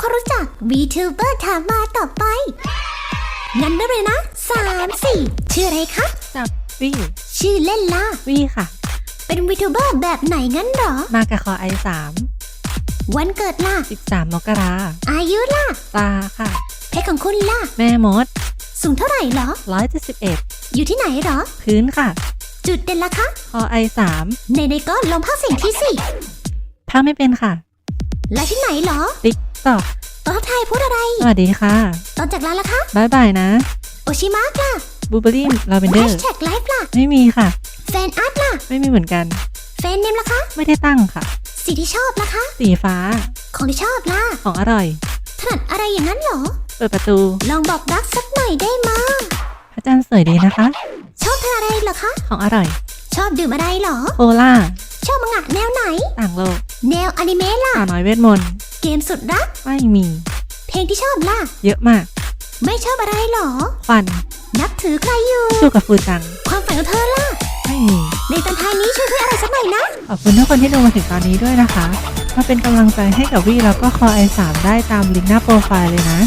ความรู้จัก VTuber ถามมาต่อไป งั้นได้เลยนะสามสี่ชื่ออะไรคะจับวี่ชื่อเล่นล่ะ วี่ค่ะ เป็น VTuber แบบไหนงั้นเหรอ มากับคอไอสามวันเกิดล่ะสิบสามมกราอายุล่ะ ตาค่ะ เพศของคุณล่ะ แม่มด สูงเท่าไหร่เหรอร้อยเจ็ดสิบเอ็ดอยู่ที่ไหนเหรอ พื้นค่ะ จุดเด่นล่ะคะคอไอสามในในก็ลองภาคเสียงที่สิพักไม่เป็นค่ะ และที่ไหนเหรอ ติ๊กตอกตอนทักทายพูดอะไร สวัสดีค่ะ ตอนจากร้านล่ะคะบายบายนะ โอชิมะล่ะบูเบอรี่ลาเวนเดแฮอชร์ แท็กไลฟ์ล่ะ ไม่มีค่ะ แฟนอาร์ตล่ะ ไม่มีเหมือนกัน แฟนเนมล่ะคะ ไม่ได้ตั้งค่ะ สีที่ชอบล่ะคะ สีฟ้า ของที่ชอบล่ะ ของอร่อย ถนัดอะไรอย่างนั้นเหรอ เปิดประตู ลองบอกรักสักหน่อยได้มาพระจันทร์สวยดีนะคะ ชอบทานอะไรเหรอคะ ของอร่อย ชอบดื่มอะไรเหรอ โคล่า ชอบมังงะแนวไหน ต่างโลก แนวอนิเมะล่ะ สาวน้อยเวทมนต์ เกมสุดรัก ไม่มี เพลงที่ชอบล่ะ เยอะมาก ไม่ชอบอะไรเหรอควัน นับถือใครอยู่ สู้กับฟูจัง ความฝันของเธอล่ะ ไม่มี ในตอนท้ายนี้ช่วยเพื่ออะไรสักหน่อยนะ ขอบคุณทุกคนที่ดูมาถึงตอนนี้ด้วยนะคะ มาเป็นกำลังใจให้กับวี่แล้วก็คอไอสามได้ตามลิงก์หน้าโปรไฟล์เลยนะ